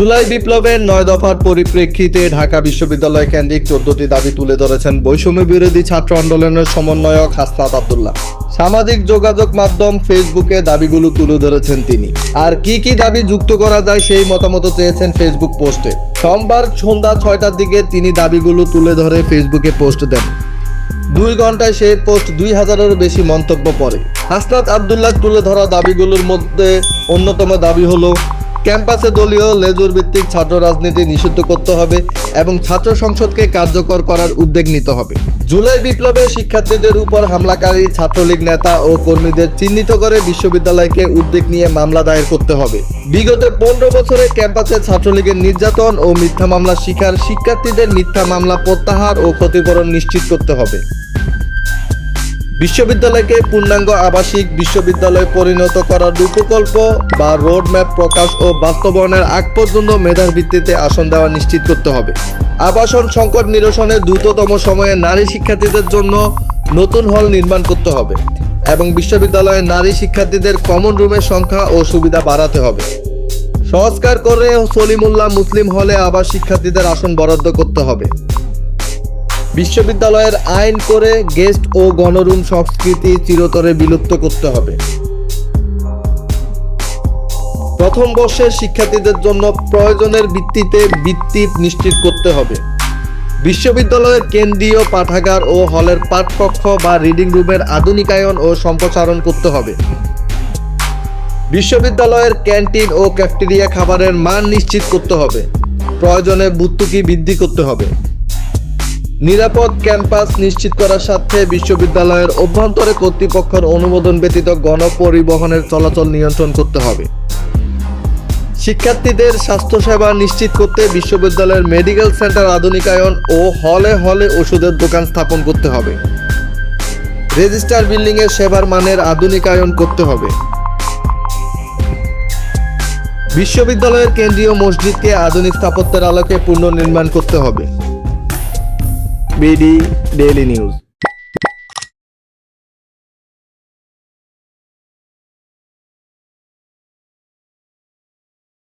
জুলাই বিপ্লবের নয় দফার পরিপ্রেক্ষিতে ঢাকা বিশ্ববিদ্যালয় কেন্দ্রিক চোদ্দটি দাবি তুলে ধরেছেন বৈষম্য বিরোধী ছাত্র আন্দোলনের সমন্বয়ক হাসনাত আবদুল্লাহ। সামাজিক যোগাযোগ মাধ্যম ফেসবুকে দাবিগুলো তুলে ধরেছেন তিনি। আর কি কি দাবি যুক্ত করা যায় সেই মতামত চেয়েছেন ফেসবুক পোস্টে। সোমবার সন্ধ্যা ছয়টার দিকে তিনি দাবিগুলো তুলে ধরে ফেসবুকে পোস্ট দেন। দুই ঘন্টায় সেই পোস্ট দুই হাজারেরও বেশি মন্তব্য পড়ে। হাসনাত আবদুল্লাহ তুলে ধরা দাবিগুলোর মধ্যে অন্যতম দাবি হলো ক্যাম্পাসে দলীয় লেজুর ভিত্তিক ছাত্র রাজনীতি নিষিদ্ধ করতে হবে এবং ছাত্র সংসদকে কার্যকর করার উদ্যোগ নিতে হবে। জুলাই বিপ্লবে শিক্ষার্থীদের উপর হামলাকারী ছাত্রলীগ নেতা ও কর্মীদের চিহ্নিত করে বিশ্ববিদ্যালয়কে উদ্যোগ নিয়ে মামলা দায়ের করতে হবে। বিগত পনেরো বছরে ক্যাম্পাসে ছাত্রলীগের নির্যাতন ও মিথ্যা মামলা শিকার শিক্ষার্থীদের মিথ্যা মামলা প্রত্যাহার ও ক্ষতিপূরণ নিশ্চিত করতে হবে। বিশ্ববিদ্যালয়কে পূর্ণাঙ্গ আবাসিক বিশ্ববিদ্যালয়ে পরিণত করার রূপকল্প বা রোডম্যাপ প্রকাশ ও বাস্তবায়নের আগ পর্যন্ত মেধার ভিত্তিতে আসন দেওয়া নিশ্চিত করতে হবে। আবাসন সংকট নিরসনে দ্রুততম সময়ে নারী শিক্ষার্থীদের জন্য নতুন হল নির্মাণ করতে হবে এবং বিশ্ববিদ্যালয়ে নারী শিক্ষার্থীদের কমন রুমের সংখ্যা ও সুবিধা বাড়াতে হবে। সংস্কার করে সলিমুল্লাহ মুসলিম হলে আবার শিক্ষার্থীদের আসন বরাদ্দ করতে হবে। বিশ্ববিদ্যালয়ের আইন করে গেস্ট ও গণরুম সংস্কৃতি চিরতরে বিলুপ্ত করতে হবে। প্রথম বর্ষের শিক্ষার্থীদের জন্য প্রয়োজনের ভিত্তিতে বৃত্তি নিশ্চিত করতে হবে। বিশ্ববিদ্যালয়ের কেন্দ্রীয় পাঠাগার ও হলের পাঠকক্ষ বা রিডিং রুমের আধুনিকায়ন ও সম্প্রসারণ করতে হবে। বিশ্ববিদ্যালয়ের ক্যান্টিন ও ক্যাফটেরিয়া খাবারের মান নিশ্চিত করতে হবে। প্রয়োজনে ভর্তুকি বৃদ্ধি করতে হবে। নিরাপদ ক্যাম্পাস নিশ্চিত করার স্বার্থে বিশ্ববিদ্যালয়ের অভ্যন্তরে কর্তৃপক্ষের অনুমোদন ব্যতীত গণপরিবহনের চলাচল নিয়ন্ত্রণ করতে হবে। শিক্ষার্থীদের স্বাস্থ্যসেবা নিশ্চিত করতে বিশ্ববিদ্যালয়ের মেডিকেল সেন্টার আধুনিকায়ন ও হলে হলে ওষুধের দোকান স্থাপন করতে হবে। রেজিস্টার বিল্ডিংয়ের সেবার মানের আধুনিকায়ন করতে হবে। বিশ্ববিদ্যালয়ের কেন্দ্রীয় মসজিদকে আধুনিক স্থাপত্যের আলোকে পুনর্নির্মাণ করতে হবে। BD daily news